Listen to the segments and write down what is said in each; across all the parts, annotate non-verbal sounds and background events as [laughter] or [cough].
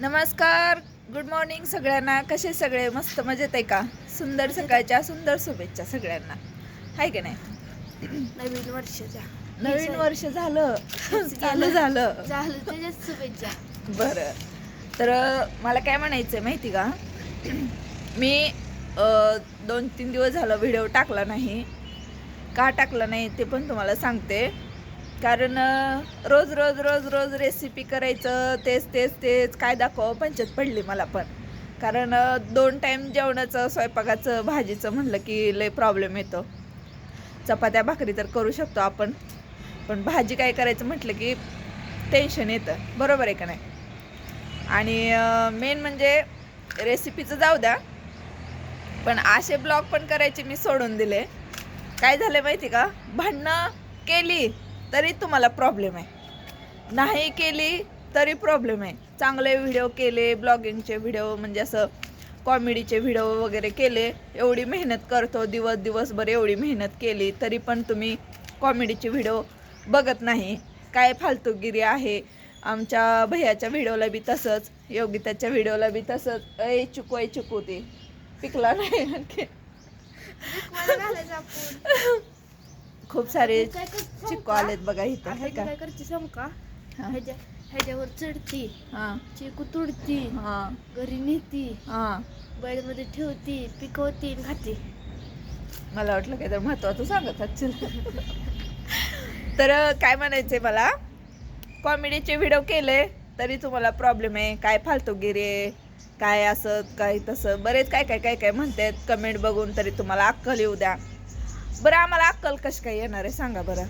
नमस्कार. Good morning सगळ्यांना. कसे सगळे? मस्त मजेत आहे का? सुंदर सकाळच्या सुंदर शुभेच्छा सगळ्यांना. हाय की नाही? नवीन वर्षाच्या. नवीन वर्ष झालं. [laughs] चालू झालं. झालं. त्याच्याच शुभेच्छा. बरं. तर मला काय म्हणायचं आहे माहिती का? [clears throat] मी दोन तीन दिवस झालं व्हिडिओ टाकला नाही. का टाकला नाही ते पण तुम्हाला सांगते. कारण रोज रोज रोज रोज रेसिपी करायचं तेच तेच तेच काय दाखव पंचायत पडली मला पण. कारण दोन टाईम जेवणाचं स्वयंपाकाचं भाजीचं म्हणलं की लय प्रॉब्लेम येतो. चपात्या भाकरी तर करू शकतो आपण. पण भाजी काय करायचं म्हटलं की टेन्शन येतं. बरोबर आहे का नाही? आणि मेन म्हणजे रेसिपीचं जाऊ द्या. पण असे ब्लॉग पण करायचे मी सोडून दिले. काय झालं माहिती का? भांडणं केली. तरी तुम्हाला प्रॉब्लेम आहे. नाही केली तरी प्रॉब्लेम आहे. चांगले व्हिडिओ केले ब्लॉगिंगचे व्हिडिओ म्हणजे असं कॉमेडीचे व्हिडिओ वगैरे केले एवढी मेहनत करतो दिवस दिवसभर एवढी मेहनत केली तरी पण तुम्ही कॉमेडीचे व्हिडिओ बघत नाही. काय फालतूगिरी आहे. आमच्या भैयाच्या व्हिडिओला बी तसंच योगिताच्या व्हिडिओला बी तसंच. ऐ चुकू ऐ चुकू ते. पिकला नाही आणखी. [laughs] खूप सारे चिक्कू आलेत बघा इथं है का? काय करते सांगू का? हा. ह्याच्या ह्याच्यावर चढती हां. चिकू तुडती हां. घरी नेती हां. मध्ये ठेवती पिकवती आणि खाती. मला वाटलं काय तर महत्वाचं सांगत असशील. तर काय म्हणायचंय मला? कॉमेडीचे व्हिडिओ केले तरी तुम्हाला प्रॉब्लेम आहे. काय फालतूगिरी आहे? काय असं काय तसं? बरेच काय काय काय काय म्हणतात? कमेंट बघून तरी तुम्हाला अक्कल येऊ द्या. बरं आम्हाला अक्कल कशी काय येणार आहे? सांगा बरं.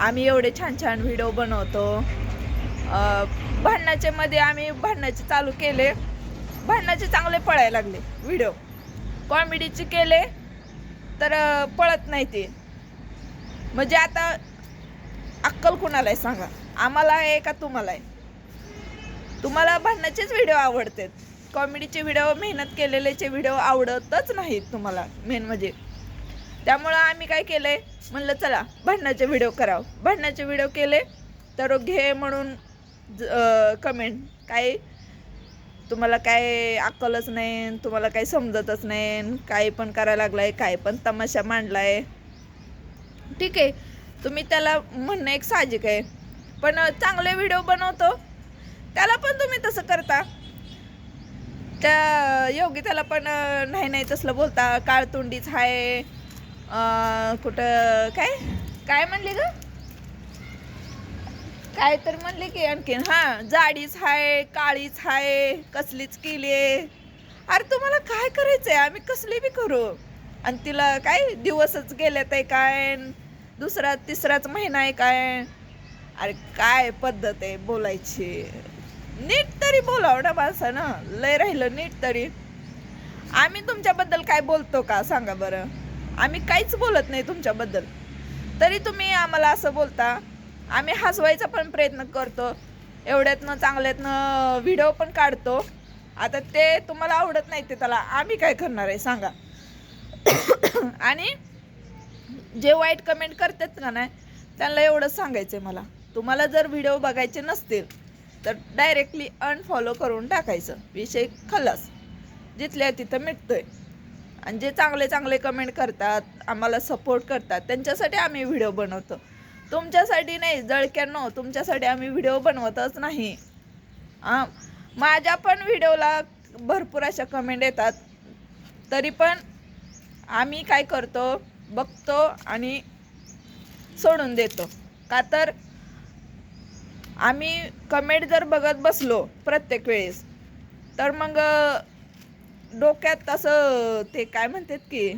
आम्ही एवढे छान छान व्हिडिओ बनवतो. भांडणाचे मध्ये आम्ही भांडणाचे चालू केले. भांडणाचे चांगले पळायला लागले व्हिडिओ. कॉमेडीचे केले तर पळत नाही ते. म्हणजे आता अक्कल कुणाला आहे सांगा? आम्हाला आहे का तुम्हाला आहे? तुम्हाला भांडणाचेच व्हिडिओ आवडतात. कॉमेडीचे व्हिडिओ मेहनत केलेलेचे व्हिडिओ आवडतच नाहीत तुम्हाला मेन म्हणजे. त्यामुळं आम्ही काय केलं आहे म्हणलं चला भांडणाचे व्हिडिओ करावं. भांडणाचे व्हिडिओ केले तर घे म्हणून कमेंट काय तुम्हाला काय अक्कलच नाही तुम्हाला काही समजतच नाही काही पण करायला लागलाय काय पण तमाशा मांडलाय. ठीक आहे तुम्ही त्याला म्हणणं एक साहजिक आहे. पण चांगले व्हिडिओ बनवतो त्याला पण तुम्ही तसं करता. त्या योगी त्याला पण नाही नाही तसलं बोलता. काळतुंडीच आहे कुठं काय? काय म्हणले ग? काय तर म्हणले की आणखीन. हा जाडीच आहे काळीच आहे कसलीच केली आहे. अरे तुम्हाला काय करायचं आहे आम्ही कसली बी करू? आणि तिला काय दिवसच गेल्यात आहे काय? दुसरा तिसराच महिना आहे काय? अरे काय पद्धत आहे बोलायची? नीट तरी बोलाव ना माणसानं. लय राहिलं नीट तरी. आम्ही तुमच्याबद्दल काय बोलतो का? सांगा बरं. आम्ही काहीच बोलत नाही तुमच्याबद्दल. तरी तुम्ही आम्हाला असं बोलता आम्ही हसवायचा पण प्रयत्न करतो. एवढ्यातनं चांगल्यातनं व्हिडिओ पण काढतो. आता ते तुम्हाला आवडत नाही ते त्याला आम्ही काय करणार आहे सांगा. [coughs] आणि जे वाईट कमेंट करतात का नाही त्यांना एवढंच सांगायचं आहे मला. तुम्हाला जर व्हिडिओ बघायचे नसतील तर डायरेक्टली अनफॉलो करून टाकायचं. विषय खलास. जिथल्या तिथं मिटतोय. आणि जे चांगले चांगले कमेंट करतात आम्हाला सपोर्ट करतात त्यांच्यासाठी आम्ही व्हिडिओ बनवतो. तुमच्यासाठी नाही जळक्यांनो तुमच्यासाठी आम्ही व्हिडिओ बनवतच नाही. आ, माझ्या पण व्हिडिओला भरपूर अशा कमेंट येतात. तरी पण आम्ही काय करतो बघतो आणि सोडून देतो. का तर आम्ही कमेंट जर बघत बसलो प्रत्येक वेळेस तर मग डोक्यात असं ते काय म्हणतात की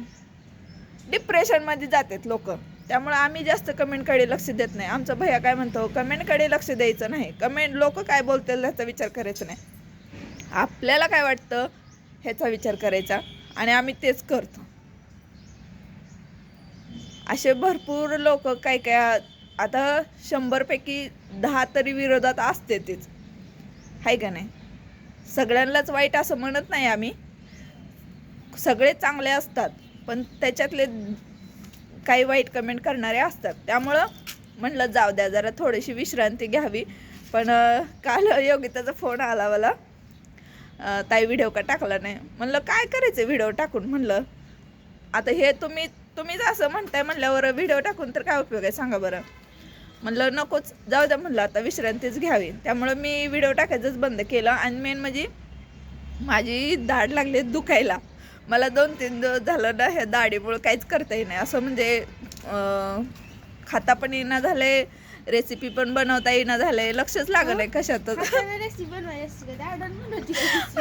डिप्रेशनमध्ये जातात लोक. त्यामुळे आम्ही जास्त कमेंटकडे लक्ष देत नाही. आमचा भैया काय म्हणतो कमेंटकडे लक्ष द्यायचं नाही. कमेंट लोक काय बोलतील ह्याचा विचार करायचा नाही. आपल्याला काय वाटतं ह्याचा विचार करायचा. आणि आम्ही तेच करतो. असे भरपूर लोक काय काय आता शंभरपैकी दहा तरी विरोधात असते तेच. आहे का नाही? सगळ्यांनाच वाईट असं म्हणत नाही आम्ही. सगळे चांगले असतात पण त्याच्यातले काही वाईट कमेंट करणारे असतात. त्यामुळं म्हणलं जाऊ द्या जरा थोडीशी विश्रांती घ्यावी. पण काल योगिताचा फोन आला मला. ताई व्हिडिओ का टाकला नाही? म्हणलं काय करायचं व्हिडिओ टाकून? म्हणलं आता हे तुम्ही तुम्हीच असं म्हणताय म्हणल्यावर व्हिडिओ टाकून तर काय उपयोग आहे? सांगा बरं. म्हणलं नकोच जाऊ द्या म्हणलं आता विश्रांतीच घ्यावी. त्यामुळं मी व्हिडिओ टाकायचंच बंद केलं. आणि मेन म्हणजे माझी दाढ लागली दुखायला. मला दोन तीन दिवस झालं ना ह्या दाढीमुळं काहीच करता येई नाही. असं म्हणजे खाता पण येईना झाले रेसिपी पण बनवता येईना झाले लक्षच लागत नाही कशातच. दाडण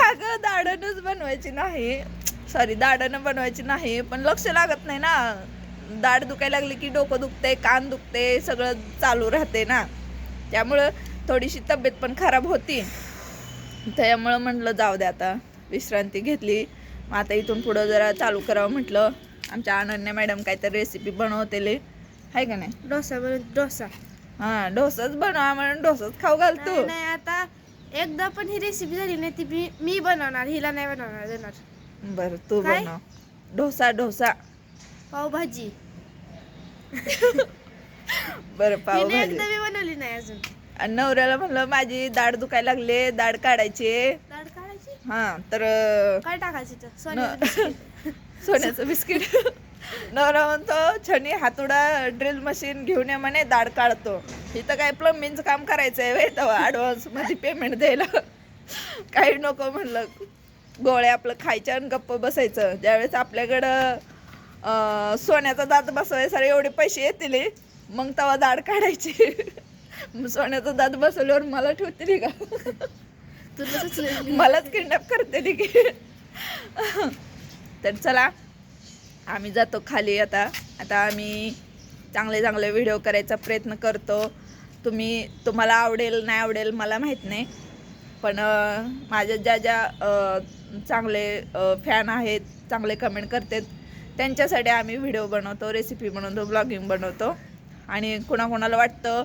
अगं दाढणच बनवायची नाही. सॉरी दाढणं बनवायची नाही पण लक्ष लागत नाही ना. दाढ दुखायला लागली की डोकं दुखते कान दुखते सगळं चालू राहते ना. त्यामुळं थोडीशी तब्येत पण खराब होती. त्यामुळं म्हटलं जाऊ दे आता विश्रांती घेतली. मग आता इथून पुढं जरा चालू करावं म्हटलं. आमच्या अनन्या मॅडम काहीतरी रेसिपी बनवतेले. आहे का नाही? डोसा बनव डोसा. हां डोसाच बनवा म्हणून डोसाच खाऊ घालतो. नाही नाही, आता एकदा पण ही रेसिपी झाली नाही ती मी मी बनवणार हिला नाही बनवणार देणार. बरं तू काय? बनव. डोसा डोसा. पावभाजी. बरं हिने पावभाजी. एकदा मी बनवली नाही अजून. आणि नवऱ्याला म्हणलं माझी दाढ दुखायला लागले दाढ काढायची दाढ काढायची हा तर काय टाकायचं [laughs] सोन्याचं बिस्किट. सोन्याचं बिस्किट. नवरा म्हणतो छनी हातोडा ड्रिल मशीन घेऊन ये म्हणे दाढ काढतो. इथं काय प्लंबिंगचं काम करायचं आहे वे तेव्हा ॲडव्हान्समध्ये पेमेंट द्यायला. काही नको म्हणलं. गोळ्या आपलं खायच्या आणि गप्प बसायचं. ज्यावेळेस आपल्याकडं सोन्याचा दात बसवायसाठी एवढे पैसे येतील मग तेव्हा दाढ काढायची. [laughs] मग सोन्याचा दात बसवल्यावर मला ठेवतील का? [laughs] [laughs] मलाच किडनॅप करते की [laughs] तर चला आम्ही जातो खाली आता. आता आम्ही चांगले चांगले व्हिडिओ करायचा प्रयत्न करतो. तुम्ही तुम्हाला आवडेल नाही आवडेल मला माहीत नाही. पण माझ्या ज्या ज्या चांगले फॅन आहेत चांगले कमेंट करतात त्यांच्यासाठी आम्ही व्हिडिओ बनवतो रेसिपी बनवतो ब्लॉगिंग बनवतो. आणि कोणाकोणाला वाटतं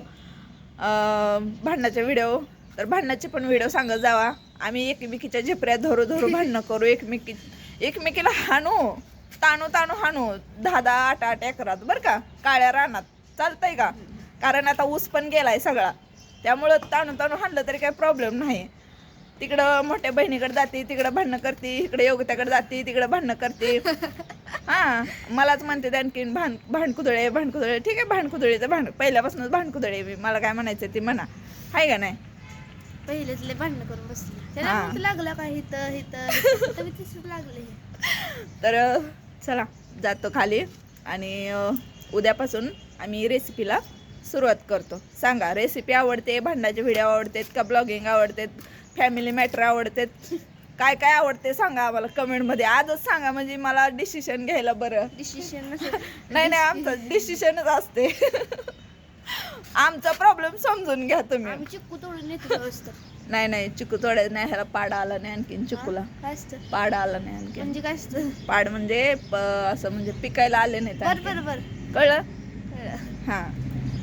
भांडणाचे व्हिडिओ तर भांडणाचे पण व्हिडिओ सांगत जावा. आम्ही एकमेकीच्या झेपऱ्या धरू धरू भांडणं करू. एकमेकी एकमेकीला हाणू. ताणू ताणू हाणू. दहा दहा आठ आठ एकरात. बरं का? काळ्या रानात. चालतंय का? कारण आता ऊस पण गेलाय सगळा. त्यामुळं ताणू ताणू हाणलं तरी काही प्रॉब्लेम नाही. तिकडं मोठ्या बहिणीकडे जाते तिकडं भांडणं करते. इकडे योग्यताकडे जाते तिकडं भांडणं करते. हा मलाच म्हणते आणखीन भांड भांडकुदळे भांडकुदळे. ठीक आहे भांडकुदळीचं भांड पहिल्यापासूनच भांडकुदळे मी. मला काय म्हणायचं ते म्हणा. आहे का नाही? पहिलेच लय भांडणं करून बसली. त्याला हा. म्हणतो लागलं का हिथं हिथं हिथं. तर मी तसंच लागले. तर अ, चला जातो खाली आणि अ, उद्यापासून आम्ही रेसिपीला सुरुवात करतो. सांगा रेसिपी आवडते भांडाचे व्हिडिओ आवडतात का ब्लॉगिंग आवडतात फॅमिली मॅटर आवडतात? काय काय आवडते सांगा आम्हाला कमेंटमध्ये. आजच सांगा म्हणजे मला डिसिशन घ्यायला बरं. डिसिशन नाही नाही आमचं डिसिशनच असते. आमचा प्रॉब्लेम समजून घ्या तुम्ही. आम्ही चिक्कू तोडून येतो व्यवस्थित नाही नाही चिकू तोडायच नाही. ह्याला पाडा आला नाही आणखीन चिकूला काय असतं? पाडा आला नाही आणखीन. म्हणजे काय असतं? पाड म्हणजे प- असं म्हणजे पिकायला आले नाही बर बर बर. कळलं. हां.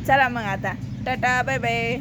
चला मग आता. Ta ta bye bye.